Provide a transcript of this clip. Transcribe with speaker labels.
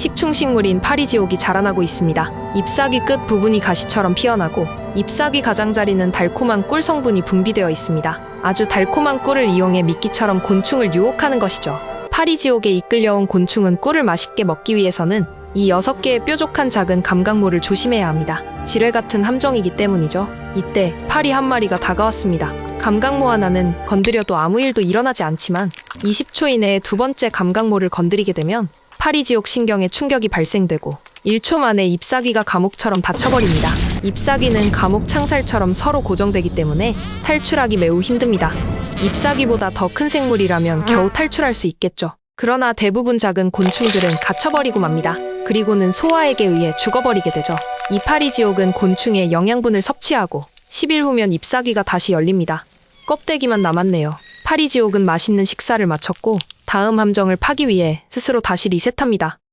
Speaker 1: 식충식물인 파리지옥이 자라나고 있습니다. 잎사귀 끝 부분이 가시처럼 피어나고 잎사귀 가장자리는 달콤한 꿀 성분이 분비되어 있습니다. 아주 달콤한 꿀을 이용해 미끼처럼 곤충을 유혹하는 것이죠. 파리지옥에 이끌려온 곤충은 꿀을 맛있게 먹기 위해서는 이 여섯 개의 뾰족한 작은 감각모를 조심해야 합니다. 지뢰 같은 함정이기 때문이죠. 이때 파리 한 마리가 다가왔습니다. 감각모 하나는 건드려도 아무 일도 일어나지 않지만 20초 이내에 두 번째 감각모를 건드리게 되면 파리지옥 신경에 충격이 발생되고 1초 만에 잎사귀가 감옥처럼 닫혀버립니다. 잎사귀는 감옥 창살처럼 서로 고정되기 때문에 탈출하기 매우 힘듭니다. 잎사귀보다 더 큰 생물이라면 겨우 탈출할 수 있겠죠. 그러나 대부분 작은 곤충들은 갇혀버리고 맙니다. 그리고는 소화액에 의해 죽어버리게 되죠. 이 파리지옥은 곤충의 영양분을 섭취하고 10일 후면 잎사귀가 다시 열립니다. 껍데기만 남았네요. 파리 지옥은 맛있는 식사를 마쳤고 다음 함정을 파기 위해 스스로 다시 리셋합니다.